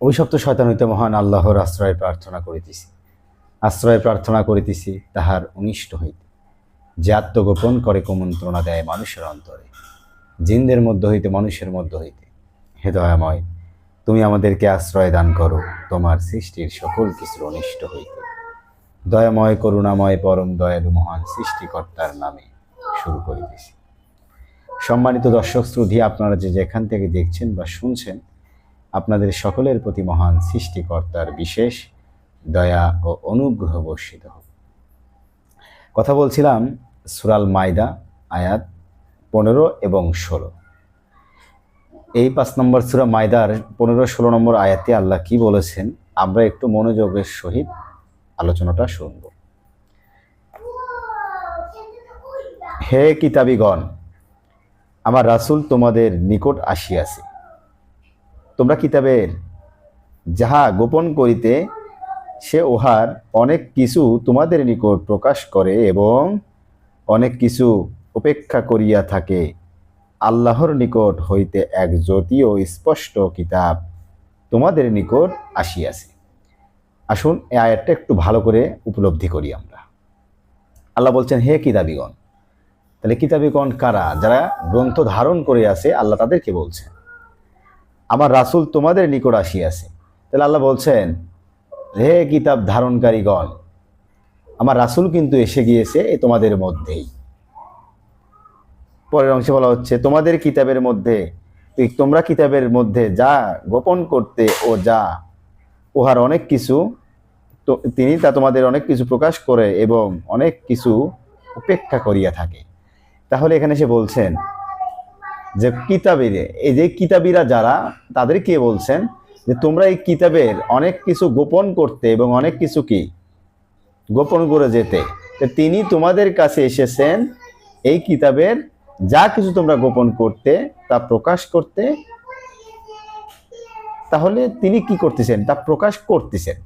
অভিশপ্ত শয়তান হইতে মহান আল্লাহর আশ্রয় প্রার্থনা করিতেছি। আশ্রয় প্রার্থনা করিতেছি, তাহার অনিষ্ট হইতে। যে আত্মগোপন করে কুমন্ত্রণা দেয় মানুষের অন্তরে। জিনদের মধ্য হইতে মানুষের মধ্য হইতে। হে দয়াময়, তুমি আমাদেরকে আশ্রয় দান করো, তোমার সৃষ্টির সকল কিছুর অনিষ্ট হইতে। দয়াময়, করুণাময়, পরম দয়ালু মহান সৃষ্টিকর্তার নামে শুরু করিতেছি। সম্মানিত দর্শক শ্রুধি আপনারা যে যেখান থেকে দেখছেন বা শুনছেন আপনাদের সকলের প্রতি মহান সৃষ্টিকর্তার বিশেষ দয়া ও অনুগ্রহ বর্ষিত হোক। কথা বলছিলাম সুরাল মাইদা আয়াত পনেরো এবং ষোলো। এই পাঁচ নম্বর সুরা মায়দার পনেরো, ষোলো নম্বর আয়াতে আল্লাহ কি বলেছেন? আমরা একটু মনোযোগের সহিত আলোচনাটা শুনব। হে কিতাবিগণ, আমার রাসূল তোমাদের নিকট আসিয়াছে। তোমরা কিতাবের যাহা গোপন করিতে সে উহার অনেক কিছু তোমাদের নিকট প্রকাশ করে এবং অনেক কিছু উপেক্ষা করিয়া থাকে। আল্লাহর নিকট হইতে এক জ্যোতিও স্পষ্ট কিতাব তোমাদের নিকট আসিয়াছে। আসুন এ আয়াতটা একটু ভালো করে উপলব্ধি করি আমরা। আল্লাহ বলছেন, হে কিতাবিগণ, তাহলে কিতাবিগণ কারা? যারা গ্রন্থ ধারণ করে আছে, আল্লাহ তাদেরকে বলছেন। আমার রাসূল তোমাদের নিকট আসিয়াছে। তাহলে আল্লাহ বলছেন, হে কিতাব ধারণকারীগণ, আমার রাসূল কিন্তু এসে গিয়েছে এ তোমাদের মধ্যেই। পরের অংশে বলা হচ্ছে, তোমাদের কিতাবের মধ্যে তোমরা কিতাবের মধ্যে যা গোপন করতে ও যা, উহার অনেক কিছু তো তিনি তা তোমাদের অনেক কিছু প্রকাশ করে এবং অনেক কিছু উপেক্ষা করিয়া থাকে। তাহলে এখানে সে বলছেন যে কিতাবের এই যে কিতাবীরা যারা তাদেরকে বলছেন? যে তোমরা এই কিতাবের অনেক কিছু গোপন করতে এবং অনেক কিছু কি? গোপন করে যেতে। তিনি তোমাদের কাছে এসেছেন এই কিতাবের যা কিছু তোমরা গোপন করতে, তা প্রকাশ করতে। তাহলে তিনি কি করতেছেন? তা প্রকাশ করতেছেন।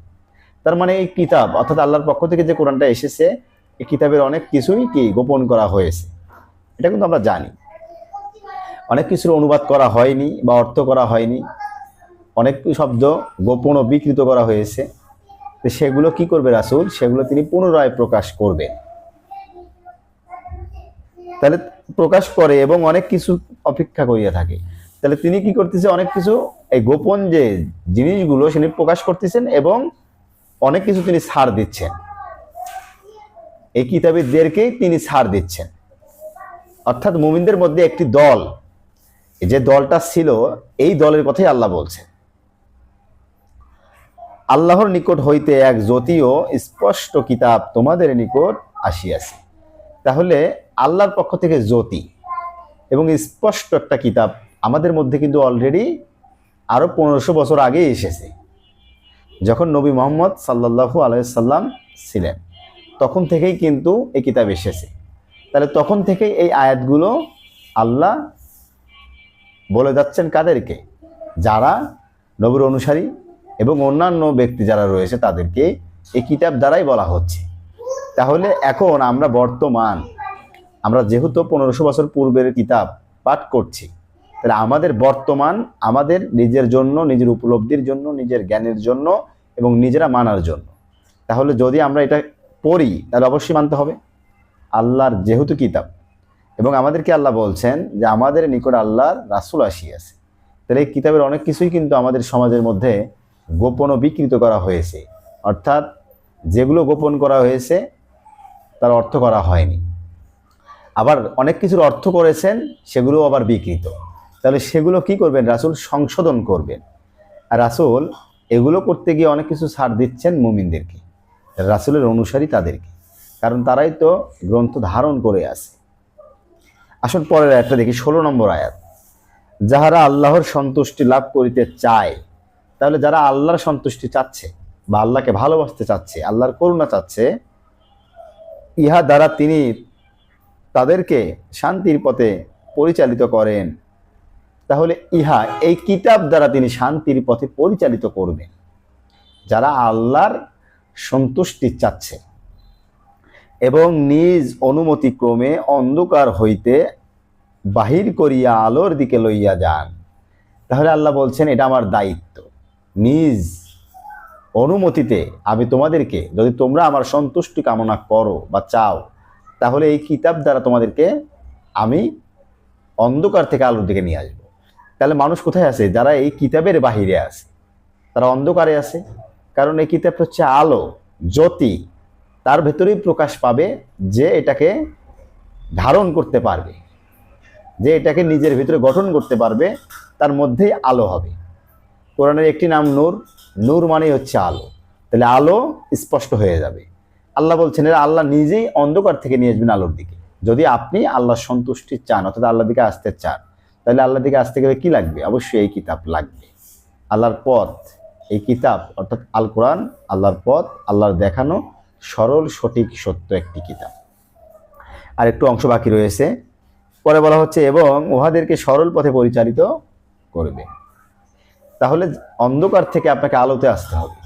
তার মানে এই কিতাব, অর্থাৎ আল্লাহর পক্ষ থেকে যে কোরআনটা এসেছে, এই কিতাবের অনেক কিছুই কি গোপন করা হয়েছে। এটা কিন্তু আমরা জানি। অনেক কিছুর অনুবাদ করা হয়নি বা অর্থ করা হয়নি। অনেক শব্দ গোপন ও বিকৃত করা হয়েছে। তো সেগুলো কি করবে রাসুল? সেগুলো তিনি পুনরায় প্রকাশ করবেন। তাহলে প্রকাশ করে এবং অনেক কিছু অপেক্ষা করিয়া থাকে। তাহলে তিনি কি করতেছে? অনেক কিছু, এই গোপন যে জিনিসগুলো তিনি প্রকাশ করতেছেন এবং অনেক কিছু তিনি ছাড় দিচ্ছেন। এই কিতাবীদেরকেই তিনি ছাড় দিচ্ছেন। অর্থাৎ মুমিনদের মধ্যে একটি দল যে দলটা ছিল, এই দলের কথাই আল্লাহ বলছেন। আল্লাহর নিকট হইতে এক জ্যোতিও স্পষ্ট কিতাব তোমাদের নিকট আসিয়াছে। তাহলে আল্লাহর পক্ষ থেকে জ্যোতি এবং স্পষ্ট একটা কিতাব আমাদের মধ্যে কিন্তু অলরেডি আরও পনেরোশো বছর আগে এসেছে। যখন নবী মোহাম্মদ সাল্লাহু আলাইসাল্লাম ছিলেন, তখন থেকেই কিন্তু এই কিতাব এসেছে। তাহলে তখন থেকেই এই আয়াতগুলো আল্লাহ বলে যাচ্ছেন কাদেরকে? যারা নবীর অনুসারী এবং অন্যান্য ব্যক্তি যারা রয়েছে তাদেরকে এই কিতাব দ্বারাই বলা হচ্ছে। তাহলে এখন আমরা বর্তমান, আমরা যেহেতু পনেরোশো বছর পূর্বের কিতাব পাঠ করছি, তাহলে আমাদের বর্তমান, আমাদের নিজের জন্য, নিজের উপলব্ধির জন্য, নিজের জ্ঞানের জন্য এবং নিজেরা মানার জন্য। তাহলে যদি আমরা এটা পড়ি, তাহলে অবশ্যই মানতে হবে। আল্লাহর যেহেতু কিতাব এবং আমাদেরকে আল্লাহ বলছেন যে আমাদের নিকট আল্লাহর রাসুল আসিয়াছে তাহলে এই কিতাবের অনেক কিছুই কিন্তু আমাদের সমাজের মধ্যে গোপন ও বিকৃত করা হয়েছে। অর্থাৎ যেগুলো গোপন করা হয়েছে, তার অর্থ করা হয়নি। আবার অনেক কিছুর অর্থ করেছেন সেগুলো আবার বিকৃত। তাহলে সেগুলো কি করবেন? রাসুল সংশোধন করবেন। আর রাসুল এগুলো করতে গিয়ে অনেক কিছু ছাড় দিচ্ছেন মুমিনদেরকে। রাসুলের অনুসারী তাদেরকে। কারণ তারাই তো গ্রন্থ ধারণ করে আছে। আসুন পরের আয়াতটা দেখি, ষোলো নম্বর আয়াত। যাহারা আল্লাহর সন্তুষ্টি লাভ করিতে চায়, তাহলে যারা আল্লাহর সন্তুষ্টি চাচ্ছে বা আল্লাহকে ভালোবাসতে চাচ্ছে, আল্লাহর করুণা চাচ্ছে, ইহা দ্বারা তিনি তাদেরকে শান্তির পথে পরিচালিত করেন। তাহলে ইহা, এই কিতাব দ্বারা তিনি শান্তির পথে পরিচালিত করবেন। যারা আল্লাহর সন্তুষ্টি চাচ্ছে এবং নিজ অনুমতি ক্রমে অন্ধকার হইতে বাহির করিয়া আলোর দিকে লইয়া যান। তাহলে আল্লাহ বলছেন, এটা আমার দায়িত্ব। নিজ অনুমতিতে আমি তোমাদেরকে, যদি তোমরা আমার সন্তুষ্টি কামনা করো বা চাও, তাহলে এই কিতাব দ্বারা তোমাদেরকে আমি অন্ধকার থেকে আলোর দিকে নিয়ে আসব। তাহলে মানুষ কোথায় আছে? যারা এই কিতাবের বাহিরে আছে। তারা অন্ধকারে আছে। কারণ এই কিতাব হচ্ছে আলো, জ্যোতি। তার ভেতরেই প্রকাশ পাবে যে এটাকে ধারণ করতে পারবে, যে এটাকে নিজের ভিতরে গঠন করতে পারবে, তার মধ্যেই আলো হবে। কোরআনের একটি নাম নূর নূর মানেই হচ্ছে আলো। তাহলে আলো স্পষ্ট হয়ে যাবে। আল্লাহ বলছেন, এরা আল্লাহ নিজেই অন্ধকার থেকে নিয়ে আসবেন আলোর দিকে। যদি আপনি আল্লাহর সন্তুষ্টি চান, অর্থাৎ আল্লাহ দিকে আসতে চান, তাহলে আল্লাহ দিকে আসতে গেলে কি লাগবে? অবশ্যই এই কিতাব লাগবে। আল্লাহর পথ, এই কিতাব, অর্থাৎ আল কোরআন আল্লাহর পথ, আল্লাহর দেখানো সরল, সঠিক, সত্য একটি কিতাব। আর একটু অংশ বাকি রয়েছে। পরে বলা হচ্ছে, এবং উহাদেরকে সরল পথে পরিচালিত করবে। তাহলে অন্ধকার থেকে আপনাকে আলোতে আসতে হবে।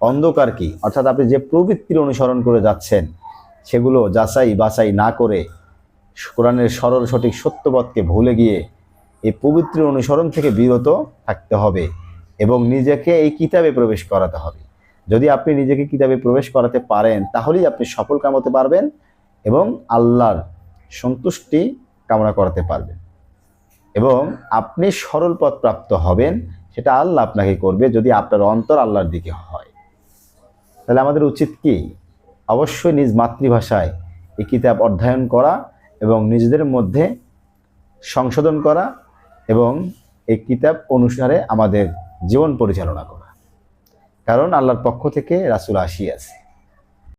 অন্ধকার কি? অর্থাৎ আপনি যে প্রবৃত্তির অনুসরণ করে যাচ্ছেন, সেগুলো যাচাই, বাছাই না করে কোরআনের সরল, সঠিক সত্যপথকে ভুলে গিয়ে এই পবিত্র অনুসরণ থেকে বিরত থাকতে হবে এবং নিজেকে এই কিতাবে প্রবেশ করাতে হবে। যদি আপনি নিজেকে কিতাবে প্রবেশ করাতে পারেন, তাহলেই আপনি সফল কামাতে পারবেন এবং আল্লাহর সন্তুষ্টি কামনা করাতে পারবেন। এবং আপনি সরল পথ প্রাপ্ত হবেন, সেটা আল্লাহ আপনাকে করবে যদি আপনার অন্তর আল্লাহর দিকে হয়। তাহলে আমাদের উচিত কি? অবশ্যই নিজ মাতৃভাষায় এই কিতাব অধ্যয়ন করা এবং নিজেদের মধ্যে সংশোধন করা এবং এই কিতাব অনুসারে আমাদের জীবন পরিচালনা করা। কারণ আল্লাহর পক্ষ থেকে রাসুল আসিয়াছে।